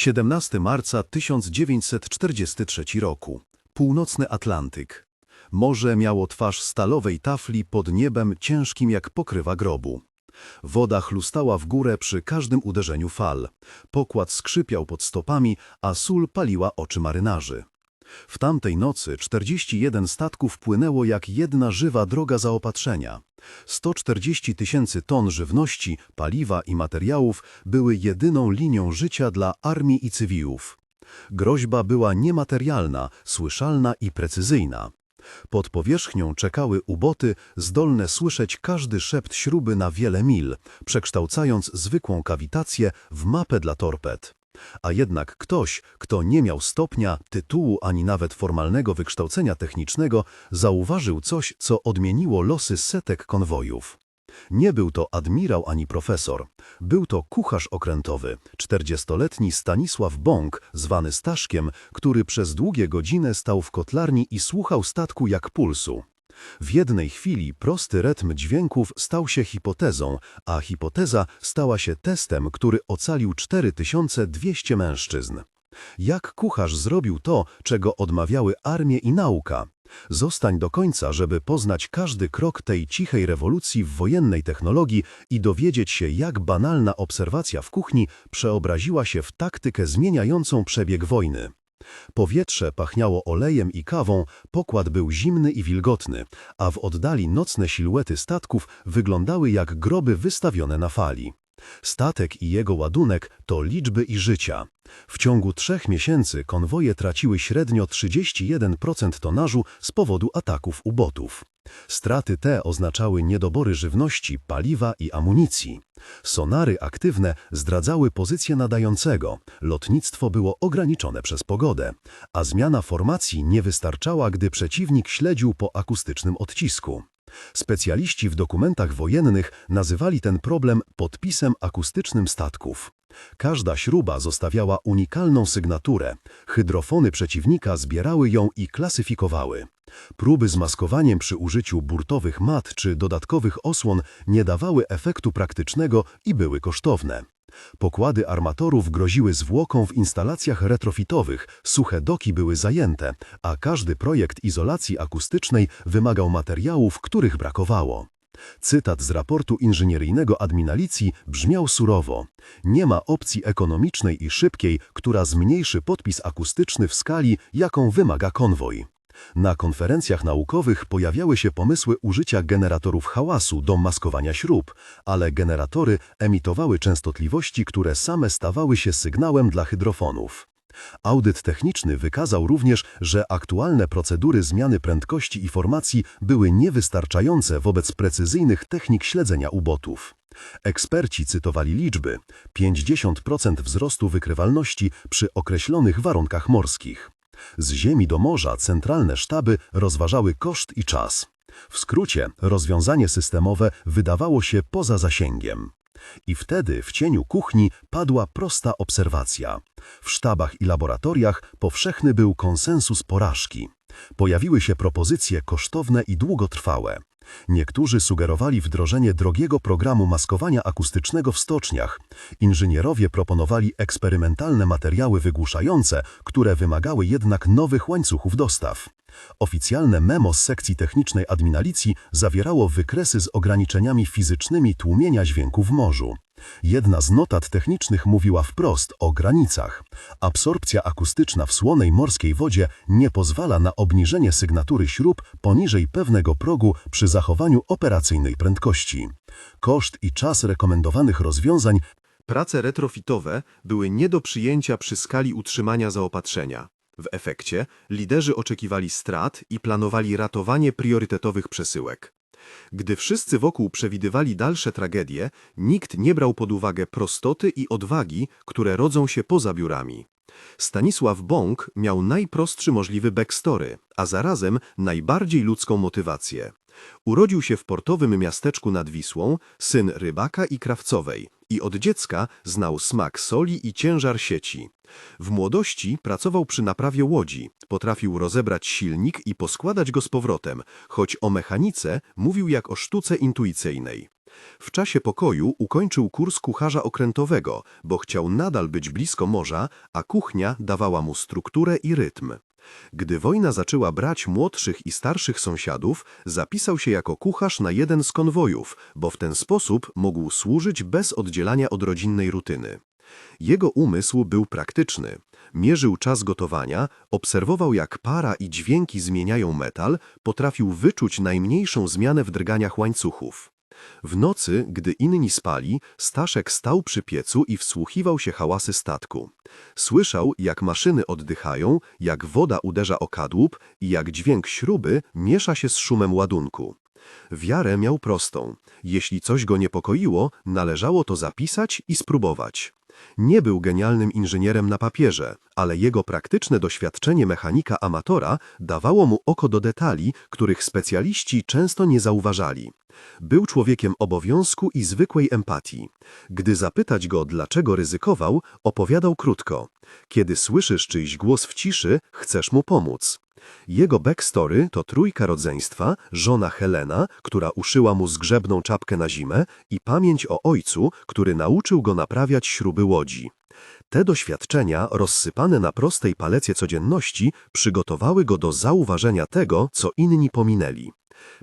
17 marca 1943 roku. Północny Atlantyk. Morze miało twarz stalowej tafli pod niebem ciężkim jak pokrywa grobu. Woda chlustała w górę przy każdym uderzeniu fal. Pokład skrzypiał pod stopami, a sól paliła oczy marynarzy. W tamtej nocy 41 statków płynęło jak jedna żywa droga zaopatrzenia. 140 tysięcy ton żywności, paliwa i materiałów były jedyną linią życia dla armii i cywilów. Groźba była niematerialna, słyszalna i precyzyjna. Pod powierzchnią czekały uboty, zdolne słyszeć każdy szept śruby na wiele mil, przekształcając zwykłą kawitację w mapę dla torped. A jednak ktoś, kto nie miał stopnia, tytułu ani nawet formalnego wykształcenia technicznego, zauważył coś, co odmieniło losy setek konwojów. Nie był to admirał ani profesor. Był to kucharz okrętowy, 40-letni Stanisław Bąk, zwany Staszkiem, który przez długie godziny stał w kotlarni i słuchał statku jak pulsu. W jednej chwili prosty rytm dźwięków stał się hipotezą, a hipoteza stała się testem, który ocalił 4200 mężczyzn. Jak kucharz zrobił to, czego odmawiały armie i nauka? Zostań do końca, żeby poznać każdy krok tej cichej rewolucji w wojennej technologii i dowiedzieć się, jak banalna obserwacja w kuchni przeobraziła się w taktykę zmieniającą przebieg wojny. Powietrze pachniało olejem i kawą, pokład był zimny i wilgotny, a w oddali nocne siluety statków wyglądały jak groby wystawione na fali. Statek i jego ładunek to liczby i życia. W ciągu trzech miesięcy konwoje traciły średnio 31% tonażu z powodu ataków ubotów. Straty te oznaczały niedobory żywności, paliwa i amunicji. Sonary aktywne zdradzały pozycję nadającego, lotnictwo było ograniczone przez pogodę, a zmiana formacji nie wystarczała, gdy przeciwnik śledził po akustycznym odcisku. Specjaliści w dokumentach wojennych nazywali ten problem podpisem akustycznym statków. Każda śruba zostawiała unikalną sygnaturę. Hydrofony przeciwnika zbierały ją i klasyfikowały. Próby z maskowaniem przy użyciu burtowych mat czy dodatkowych osłon nie dawały efektu praktycznego i były kosztowne. Pokłady armatorów groziły zwłoką w instalacjach retrofitowych, suche doki były zajęte, a każdy projekt izolacji akustycznej wymagał materiałów, których brakowało. Cytat z raportu inżynieryjnego admiralicji brzmiał surowo. Nie ma opcji ekonomicznej i szybkiej, która zmniejszy podpis akustyczny w skali, jaką wymaga konwoj. Na konferencjach naukowych pojawiały się pomysły użycia generatorów hałasu do maskowania śrub, ale generatory emitowały częstotliwości, które same stawały się sygnałem dla hydrofonów. Audyt techniczny wykazał również, że aktualne procedury zmiany prędkości i formacji były niewystarczające wobec precyzyjnych technik śledzenia ubotów. Eksperci cytowali liczby 50% wzrostu wykrywalności przy określonych warunkach morskich. Z ziemi do morza centralne sztaby rozważały koszt i czas. W skrócie, rozwiązanie systemowe wydawało się poza zasięgiem. I wtedy w cieniu kuchni padła prosta obserwacja. W sztabach i laboratoriach powszechny był konsensus porażki. Pojawiły się propozycje kosztowne i długotrwałe. Niektórzy sugerowali wdrożenie drogiego programu maskowania akustycznego w stoczniach. Inżynierowie proponowali eksperymentalne materiały wygłuszające, które wymagały jednak nowych łańcuchów dostaw. Oficjalne memo z sekcji technicznej admiralicji zawierało wykresy z ograniczeniami fizycznymi tłumienia dźwięku w morzu. Jedna z notat technicznych mówiła wprost o granicach. Absorpcja akustyczna w słonej morskiej wodzie nie pozwala na obniżenie sygnatury śrub poniżej pewnego progu przy zachowaniu operacyjnej prędkości. Koszt i czas rekomendowanych rozwiązań Prace retrofitowe były nie do przyjęcia przy skali utrzymania zaopatrzenia. W efekcie liderzy oczekiwali strat i planowali ratowanie priorytetowych przesyłek. Gdy wszyscy wokół przewidywali dalsze tragedie, nikt nie brał pod uwagę prostoty i odwagi, które rodzą się poza biurami. Stanisław Bąk miał najprostszy możliwy backstory, a zarazem najbardziej ludzką motywację. Urodził się w portowym miasteczku nad Wisłą, syn rybaka i krawcowej i od dziecka znał smak soli i ciężar sieci. W młodości pracował przy naprawie łodzi, potrafił rozebrać silnik i poskładać go z powrotem, choć o mechanice mówił jak o sztuce intuicyjnej. W czasie pokoju ukończył kurs kucharza okrętowego, bo chciał nadal być blisko morza, a kuchnia dawała mu strukturę i rytm. Gdy wojna zaczęła brać młodszych i starszych sąsiadów, zapisał się jako kucharz na jeden z konwojów, bo w ten sposób mógł służyć bez oddzielania od rodzinnej rutyny. Jego umysł był praktyczny. Mierzył czas gotowania, obserwował jak para i dźwięki zmieniają metal, potrafił wyczuć najmniejszą zmianę w drganiach łańcuchów. W nocy, gdy inni spali, Staszek stał przy piecu i wsłuchiwał się hałasy statku. Słyszał, jak maszyny oddychają, jak woda uderza o kadłub i jak dźwięk śruby miesza się z szumem ładunku. Wiarę miał prostą. Jeśli coś go niepokoiło, należało to zapisać i spróbować. Nie był genialnym inżynierem na papierze, ale jego praktyczne doświadczenie mechanika amatora dawało mu oko do detali, których specjaliści często nie zauważali. Był człowiekiem obowiązku i zwykłej empatii. Gdy zapytać go, dlaczego ryzykował, opowiadał krótko. Kiedy słyszysz czyjś głos w ciszy, chcesz mu pomóc. Jego backstory to trójka rodzeństwa, żona Helena, która uszyła mu zgrzebną czapkę na zimę i pamięć o ojcu, który nauczył go naprawiać śruby łodzi. Te doświadczenia, rozsypane na prostej palecie codzienności, przygotowały go do zauważenia tego, co inni pominęli.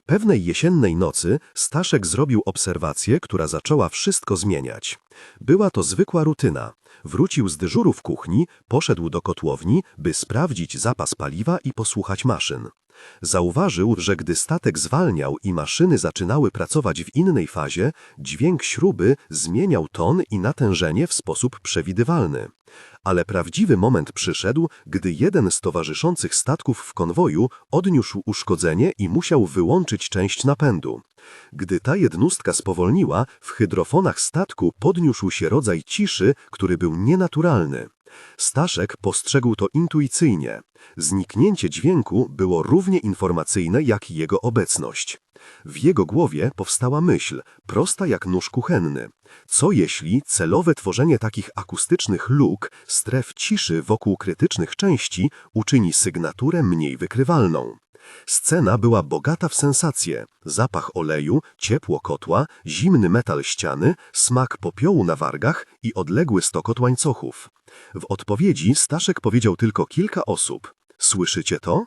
Pewnej jesiennej nocy Staszek zrobił obserwację, która zaczęła wszystko zmieniać. Była to zwykła rutyna. Wrócił z dyżuru w kuchni, poszedł do kotłowni, by sprawdzić zapas paliwa i posłuchać maszyn. Zauważył, że gdy statek zwalniał i maszyny zaczynały pracować w innej fazie, dźwięk śruby zmieniał ton i natężenie w sposób przewidywalny. Ale prawdziwy moment przyszedł, gdy jeden z towarzyszących statków w konwoju odniósł uszkodzenie i musiał wyłączyć część napędu. Gdy ta jednostka spowolniła, w hydrofonach statku podniósł się rodzaj ciszy, który był nienaturalny. Staszek postrzegł to intuicyjnie. Zniknięcie dźwięku było równie informacyjne jak jego obecność. W jego głowie powstała myśl, prosta jak nóż kuchenny. Co jeśli celowe tworzenie takich akustycznych luk, stref ciszy wokół krytycznych części uczyni sygnaturę mniej wykrywalną? Scena była bogata w sensacje. Zapach oleju, ciepło kotła, zimny metal ściany, smak popiołu na wargach i odległy stokot łańcuchów. W odpowiedzi Staszek powiedział tylko kilka osób. Słyszycie to?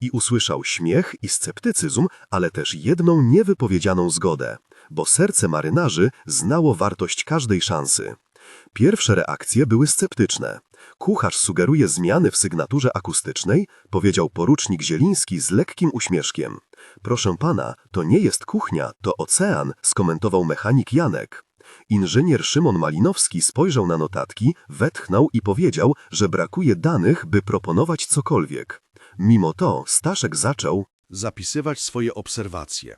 I usłyszał śmiech i sceptycyzm, ale też jedną niewypowiedzianą zgodę, bo serce marynarzy znało wartość każdej szansy. Pierwsze reakcje były sceptyczne. Kucharz sugeruje zmiany w sygnaturze akustycznej, powiedział porucznik Zieliński z lekkim uśmieszkiem. Proszę pana, to nie jest kuchnia, to ocean, skomentował mechanik Janek. Inżynier Szymon Malinowski spojrzał na notatki, wetchnął i powiedział, że brakuje danych, by proponować cokolwiek. Mimo to Staszek zaczął Zapisywać swoje obserwacje.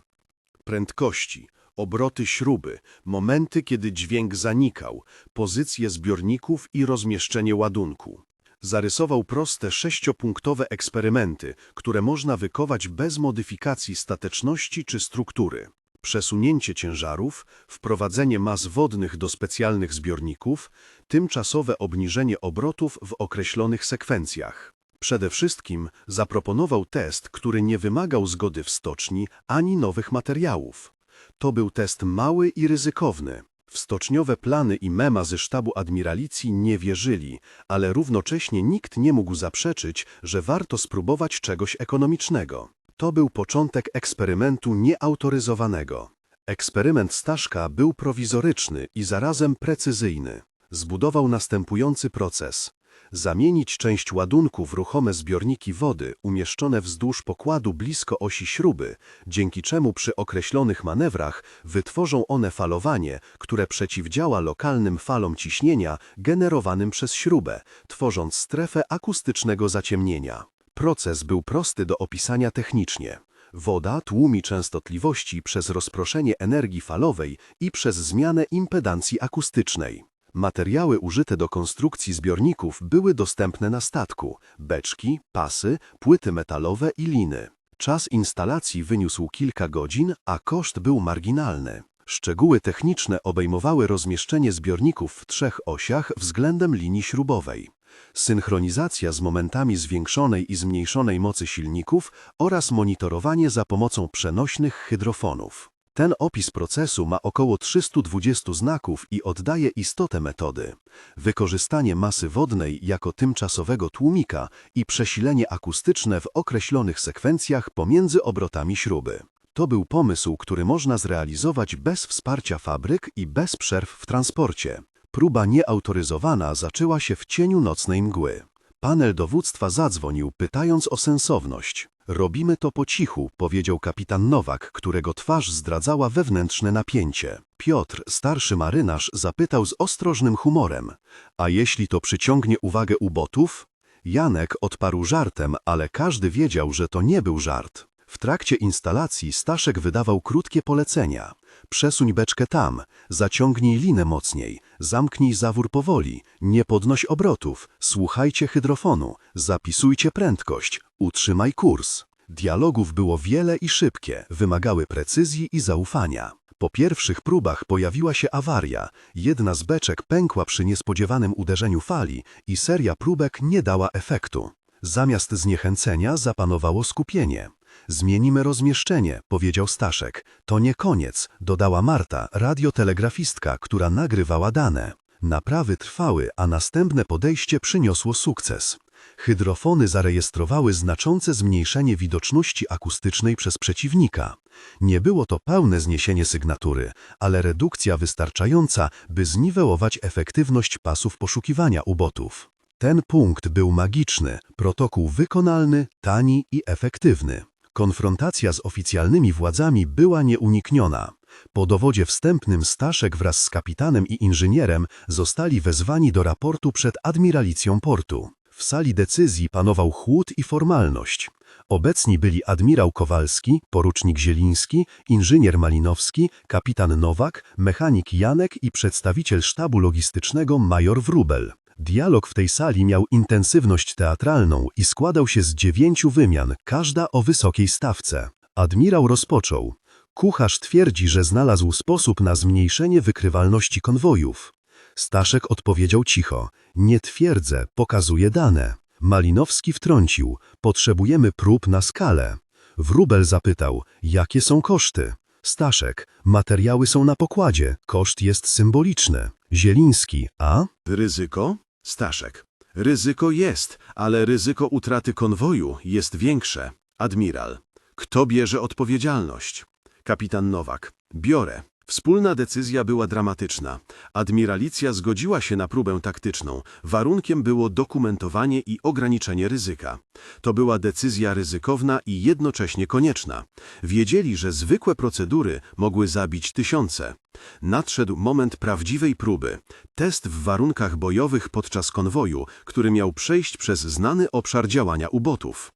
Prędkości, obroty śruby, momenty, kiedy dźwięk zanikał, pozycje zbiorników i rozmieszczenie ładunku. Zarysował proste sześciopunktowe eksperymenty, które można wykonać bez modyfikacji stateczności czy struktury. Przesunięcie ciężarów, wprowadzenie mas wodnych do specjalnych zbiorników, tymczasowe obniżenie obrotów w określonych sekwencjach. Przede wszystkim zaproponował test, który nie wymagał zgody w stoczni ani nowych materiałów. To był test mały i ryzykowny. W stoczniowe plany i mema ze sztabu admiralicji nie wierzyli, ale równocześnie nikt nie mógł zaprzeczyć, że warto spróbować czegoś ekonomicznego. To był początek eksperymentu nieautoryzowanego. Eksperyment Staszka był prowizoryczny i zarazem precyzyjny. Zbudował następujący proces. Zamienić część ładunku w ruchome zbiorniki wody umieszczone wzdłuż pokładu blisko osi śruby, dzięki czemu przy określonych manewrach wytworzą one falowanie, które przeciwdziała lokalnym falom ciśnienia generowanym przez śrubę, tworząc strefę akustycznego zaciemnienia. Proces był prosty do opisania technicznie. Woda tłumi częstotliwości przez rozproszenie energii falowej i przez zmianę impedancji akustycznej. Materiały użyte do konstrukcji zbiorników były dostępne na statku – beczki, pasy, płyty metalowe i liny. Czas instalacji wyniósł kilka godzin, a koszt był marginalny. Szczegóły techniczne obejmowały rozmieszczenie zbiorników w trzech osiach względem linii śrubowej, synchronizacja z momentami zwiększonej i zmniejszonej mocy silników oraz monitorowanie za pomocą przenośnych hydrofonów. Ten opis procesu ma około 320 znaków i oddaje istotę metody. Wykorzystanie masy wodnej jako tymczasowego tłumika i przesilenie akustyczne w określonych sekwencjach pomiędzy obrotami śruby. To był pomysł, który można zrealizować bez wsparcia fabryk i bez przerw w transporcie. Próba nieautoryzowana zaczęła się w cieniu nocnej mgły. Panel dowództwa zadzwonił, pytając o sensowność. Robimy to po cichu, powiedział kapitan Nowak, którego twarz zdradzała wewnętrzne napięcie. Piotr, starszy marynarz, zapytał z ostrożnym humorem. A jeśli to przyciągnie uwagę ubotów? Janek odparł żartem, ale każdy wiedział, że to nie był żart. W trakcie instalacji Staszek wydawał krótkie polecenia. Przesuń beczkę tam, zaciągnij linę mocniej, zamknij zawór powoli, nie podnoś obrotów, słuchajcie hydrofonu, zapisujcie prędkość, utrzymaj kurs. Dialogów było wiele i szybkie, wymagały precyzji i zaufania. Po pierwszych próbach pojawiła się awaria, jedna z beczek pękła przy niespodziewanym uderzeniu fali i seria próbek nie dała efektu. Zamiast zniechęcenia zapanowało skupienie. Zmienimy rozmieszczenie, powiedział Staszek. To nie koniec, dodała Marta, radiotelegrafistka, która nagrywała dane. Naprawy trwały, a następne podejście przyniosło sukces. Hydrofony zarejestrowały znaczące zmniejszenie widoczności akustycznej przez przeciwnika. Nie było to pełne zniesienie sygnatury, ale redukcja wystarczająca, by zniwelować efektywność pasów poszukiwania ubotów. Ten punkt był magiczny, protokół wykonalny, tani i efektywny. Konfrontacja z oficjalnymi władzami była nieunikniona. Po dowodzie wstępnym Staszek wraz z kapitanem i inżynierem zostali wezwani do raportu przed admiralicją portu. W sali decyzji panował chłód i formalność. Obecni byli admirał Kowalski, porucznik Zieliński, inżynier Malinowski, kapitan Nowak, mechanik Janek i przedstawiciel sztabu logistycznego major Wrubel. Dialog w tej sali miał intensywność teatralną i składał się z dziewięciu wymian, każda o wysokiej stawce. Admirał rozpoczął. Kucharz twierdzi, że znalazł sposób na zmniejszenie wykrywalności konwojów. Staszek odpowiedział cicho. Nie twierdzę, pokazuję dane. Malinowski wtrącił. Potrzebujemy prób na skalę. Wróbel zapytał, jakie są koszty. Staszek, materiały są na pokładzie, koszt jest symboliczny. Zieliński, a? Ryzyko? Staszek. Ryzyko jest, ale ryzyko utraty konwoju jest większe. Admiral. Kto bierze odpowiedzialność? Kapitan Nowak. Biorę. Wspólna decyzja była dramatyczna. Admiralicja zgodziła się na próbę taktyczną. Warunkiem było dokumentowanie i ograniczenie ryzyka. To była decyzja ryzykowna i jednocześnie konieczna. Wiedzieli, że zwykłe procedury mogły zabić tysiące. Nadszedł moment prawdziwej próby. Test w warunkach bojowych podczas konwoju, który miał przejść przez znany obszar działania ubotów.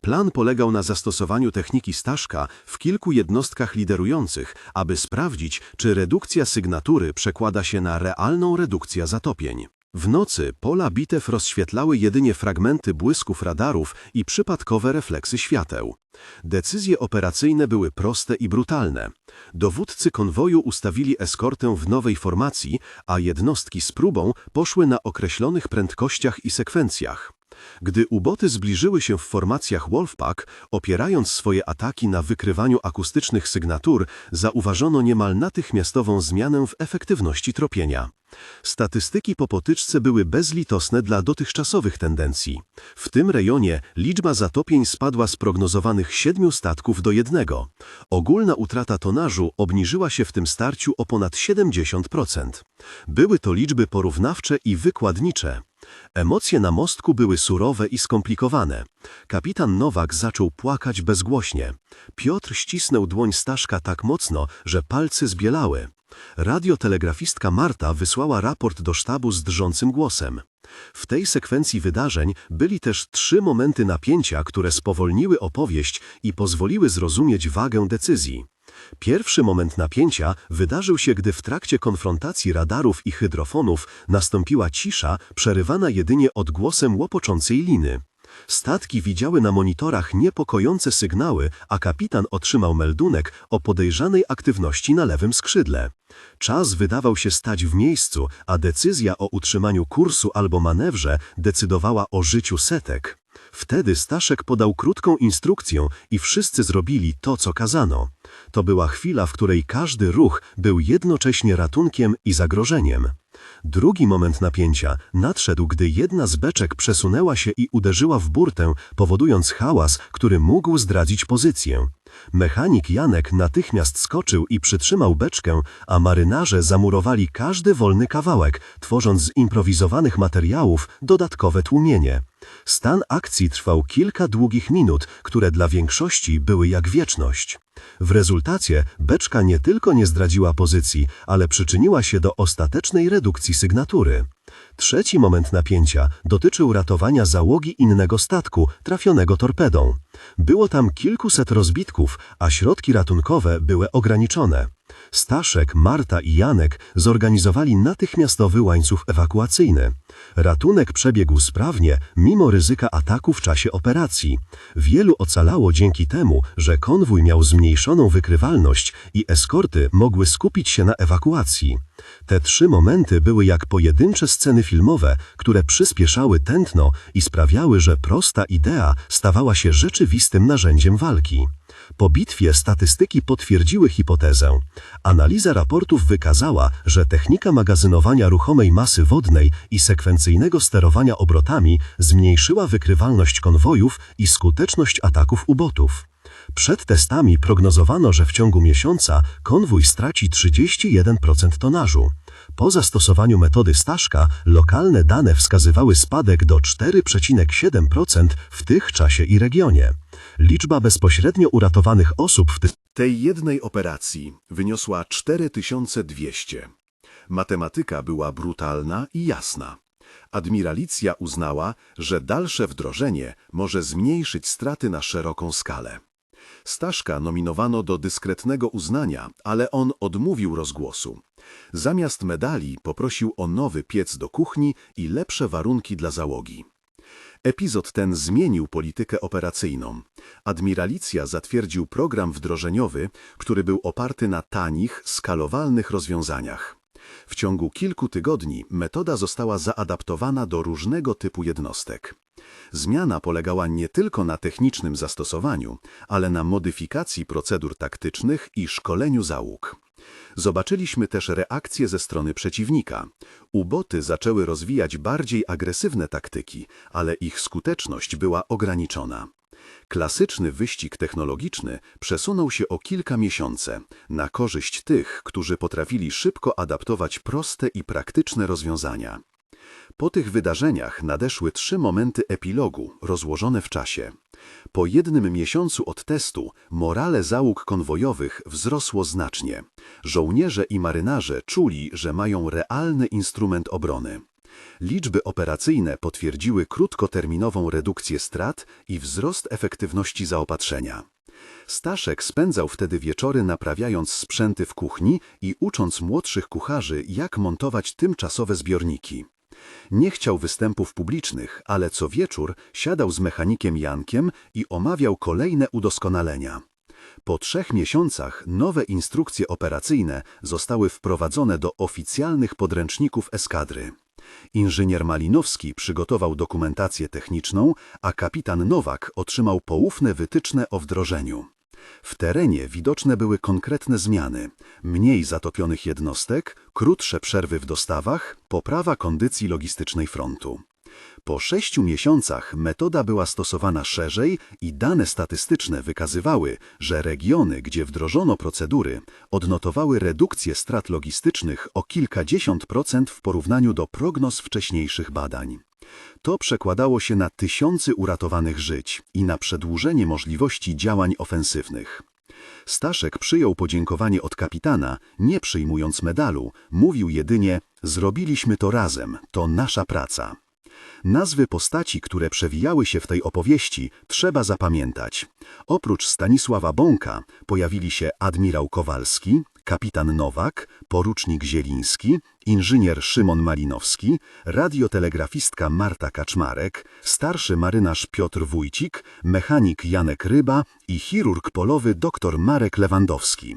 Plan polegał na zastosowaniu techniki Staszka w kilku jednostkach liderujących, aby sprawdzić, czy redukcja sygnatury przekłada się na realną redukcję zatopień. W nocy pola bitew rozświetlały jedynie fragmenty błysków radarów i przypadkowe refleksy świateł. Decyzje operacyjne były proste i brutalne. Dowódcy konwoju ustawili eskortę w nowej formacji, a jednostki z próbą poszły na określonych prędkościach i sekwencjach. Gdy uboty zbliżyły się w formacjach Wolfpack, opierając swoje ataki na wykrywaniu akustycznych sygnatur, zauważono niemal natychmiastową zmianę w efektywności tropienia. Statystyki po potyczce były bezlitosne dla dotychczasowych tendencji. W tym rejonie liczba zatopień spadła z prognozowanych siedmiu statków do jednego. Ogólna utrata tonażu obniżyła się w tym starciu o ponad 70%. Były to liczby porównawcze i wykładnicze. Emocje na mostku były surowe i skomplikowane. Kapitan Nowak zaczął płakać bezgłośnie. Piotr ścisnął dłoń Staszka tak mocno, że palce zbielały. Radiotelegrafistka Marta wysłała raport do sztabu z drżącym głosem. W tej sekwencji wydarzeń byli też trzy momenty napięcia, które spowolniły opowieść i pozwoliły zrozumieć wagę decyzji. Pierwszy moment napięcia wydarzył się, gdy w trakcie konfrontacji radarów i hydrofonów nastąpiła cisza, przerywana jedynie odgłosem łopoczącej liny. Statki widziały na monitorach niepokojące sygnały, a kapitan otrzymał meldunek o podejrzanej aktywności na lewym skrzydle. Czas wydawał się stać w miejscu, a decyzja o utrzymaniu kursu albo manewrze decydowała o życiu setek. Wtedy Staszek podał krótką instrukcję i wszyscy zrobili to, co kazano. To była chwila, w której każdy ruch był jednocześnie ratunkiem i zagrożeniem. Drugi moment napięcia nadszedł, gdy jedna z beczek przesunęła się i uderzyła w burtę, powodując hałas, który mógł zdradzić pozycję. Mechanik Janek natychmiast skoczył i przytrzymał beczkę, a marynarze zamurowali każdy wolny kawałek, tworząc z improwizowanych materiałów dodatkowe tłumienie. Stan akcji trwał kilka długich minut, które dla większości były jak wieczność. W rezultacie beczka nie tylko nie zdradziła pozycji, ale przyczyniła się do ostatecznej redukcji sygnatury. Trzeci moment napięcia dotyczył ratowania załogi innego statku, trafionego torpedą. Było tam kilkuset rozbitków, a środki ratunkowe były ograniczone. Staszek, Marta i Janek zorganizowali natychmiastowy łańcuch ewakuacyjny. Ratunek przebiegł sprawnie, mimo ryzyka ataku w czasie operacji. Wielu ocalało dzięki temu, że konwój miał zmniejszoną wykrywalność i eskorty mogły skupić się na ewakuacji. Te trzy momenty były jak pojedyncze sceny filmowe, które przyspieszały tętno i sprawiały, że prosta idea stawała się rzeczywistym narzędziem walki. Po bitwie statystyki potwierdziły hipotezę. Analiza raportów wykazała, że technika magazynowania ruchomej masy wodnej i sekwencyjnego sterowania obrotami zmniejszyła wykrywalność konwojów i skuteczność ataków ubotów. Przed testami prognozowano, że w ciągu miesiąca konwój straci 31% tonażu. Po zastosowaniu metody Staszka lokalne dane wskazywały spadek do 4,7% w tych czasie i regionie. Liczba bezpośrednio uratowanych osób w Tej jednej operacji wyniosła 4200. Matematyka była brutalna i jasna. Admiralicja uznała, że dalsze wdrożenie może zmniejszyć straty na szeroką skalę. Staszka nominowano do dyskretnego uznania, ale on odmówił rozgłosu. Zamiast medali poprosił o nowy piec do kuchni i lepsze warunki dla załogi. Epizod ten zmienił politykę operacyjną. Admiralicja zatwierdził program wdrożeniowy, który był oparty na tanich, skalowalnych rozwiązaniach. W ciągu kilku tygodni metoda została zaadaptowana do różnego typu jednostek. Zmiana polegała nie tylko na technicznym zastosowaniu, ale na modyfikacji procedur taktycznych i szkoleniu załóg. Zobaczyliśmy też reakcje ze strony przeciwnika. Uboty zaczęły rozwijać bardziej agresywne taktyki, ale ich skuteczność była ograniczona. Klasyczny wyścig technologiczny przesunął się o kilka miesięcy na korzyść tych, którzy potrafili szybko adaptować proste i praktyczne rozwiązania. Po tych wydarzeniach nadeszły trzy momenty epilogu, rozłożone w czasie. Po jednym miesiącu od testu morale załóg konwojowych wzrosło znacznie. Żołnierze i marynarze czuli, że mają realny instrument obrony. Liczby operacyjne potwierdziły krótkoterminową redukcję strat i wzrost efektywności zaopatrzenia. Staszek spędzał wtedy wieczory naprawiając sprzęty w kuchni i ucząc młodszych kucharzy, jak montować tymczasowe zbiorniki. Nie chciał występów publicznych, ale co wieczór siadał z mechanikiem Jankiem i omawiał kolejne udoskonalenia. Po trzech miesiącach nowe instrukcje operacyjne zostały wprowadzone do oficjalnych podręczników eskadry. Inżynier Malinowski przygotował dokumentację techniczną, a kapitan Nowak otrzymał poufne wytyczne o wdrożeniu. W terenie widoczne były konkretne zmiany. Mniej zatopionych jednostek, krótsze przerwy w dostawach, poprawa kondycji logistycznej frontu. Po sześciu miesiącach metoda była stosowana szerzej i dane statystyczne wykazywały, że regiony, gdzie wdrożono procedury, odnotowały redukcję strat logistycznych o kilkadziesiąt procent w porównaniu do prognoz wcześniejszych badań. To przekładało się na tysiące uratowanych żyć i na przedłużenie możliwości działań ofensywnych. Staszek przyjął podziękowanie od kapitana, nie przyjmując medalu, mówił jedynie: Zrobiliśmy to razem, to nasza praca. Nazwy postaci, które przewijały się w tej opowieści, trzeba zapamiętać. Oprócz Stanisława Bąka pojawili się admirał Kowalski, kapitan Nowak, porucznik Zieliński, inżynier Szymon Malinowski, radiotelegrafistka Marta Kaczmarek, starszy marynarz Piotr Wójcik, mechanik Janek Ryba i chirurg polowy dr Marek Lewandowski.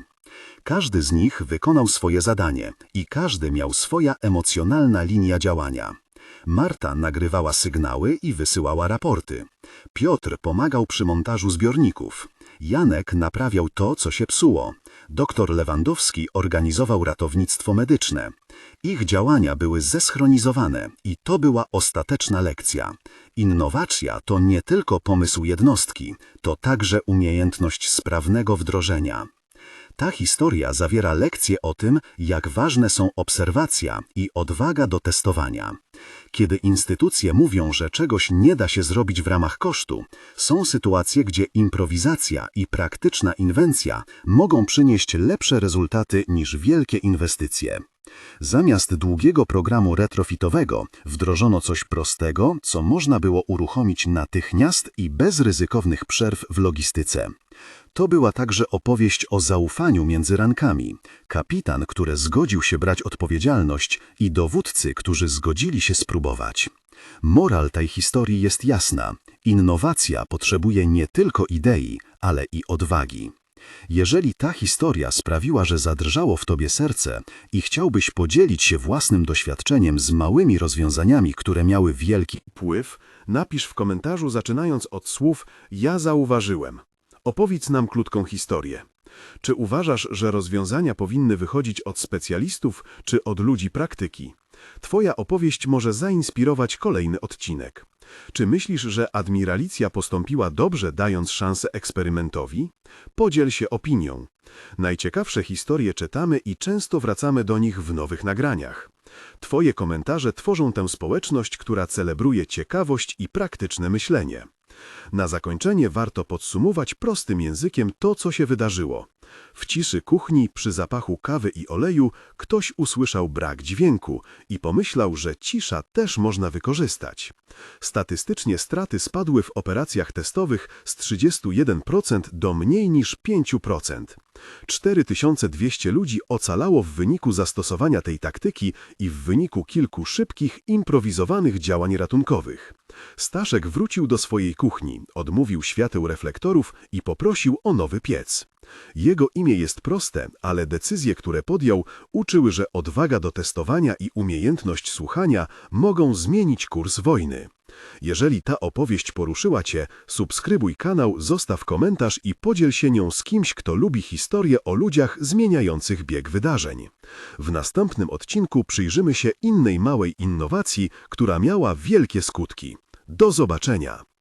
Każdy z nich wykonał swoje zadanie i każdy miał swoja emocjonalna linia działania. Marta nagrywała sygnały i wysyłała raporty. Piotr pomagał przy montażu zbiorników. Janek naprawiał to, co się psuło. Doktor Lewandowski organizował ratownictwo medyczne. Ich działania były zeschronizowane i to była ostateczna lekcja. Innowacja to nie tylko pomysł jednostki, to także umiejętność sprawnego wdrożenia. Ta historia zawiera lekcje o tym, jak ważne są obserwacja i odwaga do testowania. Kiedy instytucje mówią, że czegoś nie da się zrobić w ramach kosztu, są sytuacje, gdzie improwizacja i praktyczna inwencja mogą przynieść lepsze rezultaty niż wielkie inwestycje. Zamiast długiego programu retrofitowego wdrożono coś prostego, co można było uruchomić natychmiast i bez ryzykownych przerw w logistyce. To była także opowieść o zaufaniu między rankami. Kapitan, który zgodził się brać odpowiedzialność i dowódcy, którzy zgodzili się spróbować. Moral tej historii jest jasna. Innowacja potrzebuje nie tylko idei, ale i odwagi. Jeżeli ta historia sprawiła, że zadrżało w tobie serce i chciałbyś podzielić się własnym doświadczeniem z małymi rozwiązaniami, które miały wielki Wpływ napisz w komentarzu zaczynając od słów ja zauważyłem. Opowiedz nam krótką historię. Czy uważasz, że rozwiązania powinny wychodzić od specjalistów czy od ludzi praktyki? Twoja opowieść może zainspirować kolejny odcinek. Czy myślisz, że admiralicja postąpiła dobrze, dając szansę eksperymentowi? Podziel się opinią. Najciekawsze historie czytamy i często wracamy do nich w nowych nagraniach. Twoje komentarze tworzą tę społeczność, która celebruje ciekawość i praktyczne myślenie. Na zakończenie warto podsumować prostym językiem to, co się wydarzyło. W ciszy kuchni, przy zapachu kawy i oleju, ktoś usłyszał brak dźwięku i pomyślał, że cisza też można wykorzystać. Statystycznie straty spadły w operacjach testowych z 31% do mniej niż 5%. 4200 ludzi ocalało w wyniku zastosowania tej taktyki i w wyniku kilku szybkich, improwizowanych działań ratunkowych. Staszek wrócił do swojej kuchni, odmówił świateł reflektorów i poprosił o nowy piec. Jego imię jest proste, ale decyzje, które podjął, uczyły, że odwaga do testowania i umiejętność słuchania mogą zmienić kurs wojny. Jeżeli ta opowieść poruszyła Cię, subskrybuj kanał, zostaw komentarz i podziel się nią z kimś, kto lubi historię o ludziach zmieniających bieg wydarzeń. W następnym odcinku przyjrzymy się innej małej innowacji, która miała wielkie skutki. Do zobaczenia!